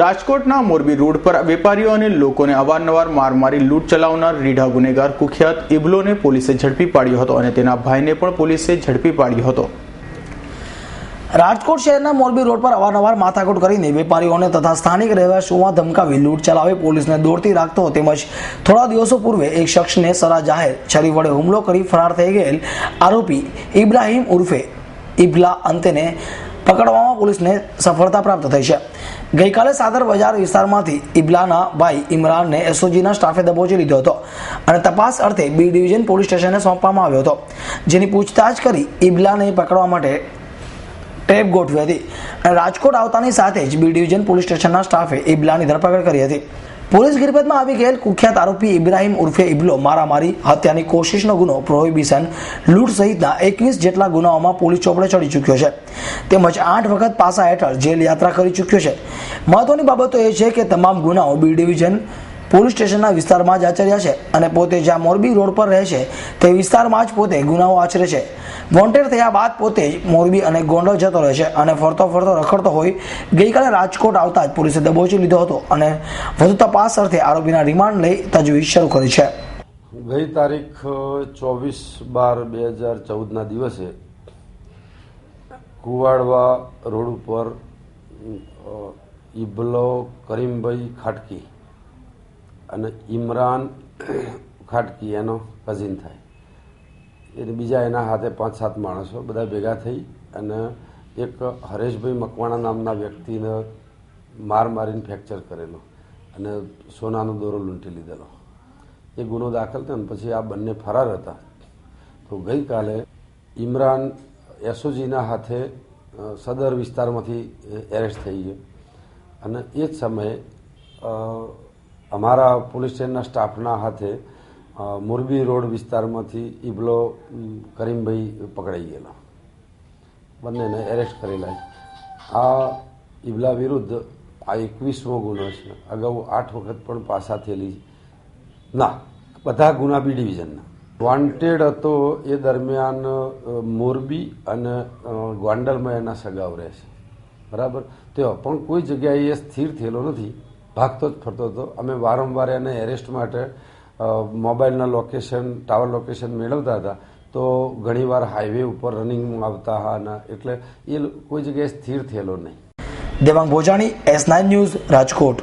રાજકોટના મોરબી રોડ પર વેપારીઓ અને લોકોને અવારનવાર માર મારી લૂંટ ચલાવનાર રીઢા ગુનેગાર કુખ્યાત ઇબલોને પોલીસે ઝડપી પાડ્યો હતો અને તેના ભાઈને પણ પોલીસે ઝડપી પાડ્યો હતો. રાજકોટ શહેરના મોરબી રોડ પર અવારનવાર માથાકૂટ કરીને વેપારીઓને તથા સ્થાનિક રહેવાસીઓમાં ધમકાવી લૂંટ ચલાવી પોલીસને દોડતી રાખતો તેમજ થોડા દિવસો પૂર્વે એક શખ્સને સરા જાહેર છરી વડે હુમલો કરી ફરાર થઈ ગયેલ આરોપી ઇબ્રાહીમ ઉર્ફે ઇબલા અંતેને પકડવામાં પોલીસને સફળતા પ્રાપ્ત થઈ છે. ગઈકાલે સાદર બજાર વિસ્તારમાંથી ઇબલાના ભાઈ ઇમરાનને એસઓજીના સ્ટાફે દબોચી લીધો હતો અને તપાસ અર્થે બી ડિવિઝન પોલીસ સ્ટેશને સોંપવામાં આવ્યો હતો. જેની પૂછતાછ કરી ઇબલાને પકડવા માટે ટેપ ગોઠવી હતી. અને રાજકોટ આવતાની સાથે જ બી ડિવિઝન પોલીસ સ્ટેશનના સ્ટાફે ઇબલાની ધરપકડ કરી હતી. પોલીસ ગિરફતમાં આવી ગયેલ કુખ્યાત આરોપી ઇબ્રાહિમ ઉર્ફે ઇબલો મારામારી, હત્યાની કોશિશનો ગુનો પ્રોહિબિશન, લૂંટ સહિતના એકવીસ જેટલા ગુનાઓમાં પોલીસ ચોપડે ચડી ચૂક્યો છે. તેમજ આઠ વખત પાસા હેઠળ જેલ યાત્રા કરી ચૂક્યો છે. મહત્વની બાબતો એ છે કે તમામ ગુનાઓ બી ડિવિઝન પોલીસ સ્ટેશનના વિસ્તારમાં જ આચર્યા છે અને પોતે જ્યાં મોરબી રોડ પર રહે છે, તે વિસ્તારમાં જ પોતે ગુનાઓ આચરે છે. વોન્ટેડ થયા બાદ પોતે જ મોરબી અને ગોંડલ જતો રહે છે અને ફરતો ફરતો રખડતો હોય, ગઈકાલે રાજકોટ આવતા જ પોલીસે દબોચી લીધો હતો અને વધુ તપાસ અર્થે આરોપીના રિમાન્ડ લઈ તજવીજ શરૂ કરી છે. ગઈ તારીખ ચોવીસ બાર બે હજાર ચૌદના દિવસે કુવાડવા રોડ ઉપર ઇબલો કરીમભાઈ ખાટકી અને ઇમરાન ખાટકી એનો કઝિન થાય એને બીજા એના હાથે પાંચ સાત માણસો બધા ભેગા થઈ અને એક હરેશભાઈ મકવાણા નામના વ્યક્તિને માર મારીને ફ્રેક્ચર કરેલો અને સોનાનો દોરો લૂંટી લીધેલો. એ ગુનો દાખલ થયો અને પછી આ બંને ફરાર હતા. તો ગઈકાલે ઇમરાન એસઓજીના હાથે સદર વિસ્તારમાંથી એરેસ્ટ થઈ ગયો. અને એ જ સમયે અમારા પોલીસ સ્ટેશનના સ્ટાફના હાથે મોરબી રોડ વિસ્તારમાંથી ઇબલો કરીમભાઈ પકડાઈ ગયેલો. બંનેને એરેસ્ટ કરેલા આ ઇબલા વિરુદ્ધ આ એકવીસમો ગુનો છે. અગાઉ આઠ વખત પણ પાસા થયેલી ના, બધા ગુના બી ડિવિઝનના. વોન્ટેડ હતો એ દરમિયાન મોરબી અને ગોંડલમાં એના સગાવ રહે છે બરાબર? તેઓ પણ કોઈ જગ્યાએ એ સ્થિર થયેલો નથી. ભાગતો જ ફરતો હતો. અમે વારંવાર એને એરેસ્ટ માટે મોબાઈલના લોકેશન ટાવર લોકેશન મેળવતા હતા. તો ઘણીવાર હાઈવે ઉપર રનિંગ આવતા હા એટલે એ કોઈ જગ્યાએ સ્થિર થયેલો નહીં. Devang Bhojani S nine news Rajkot.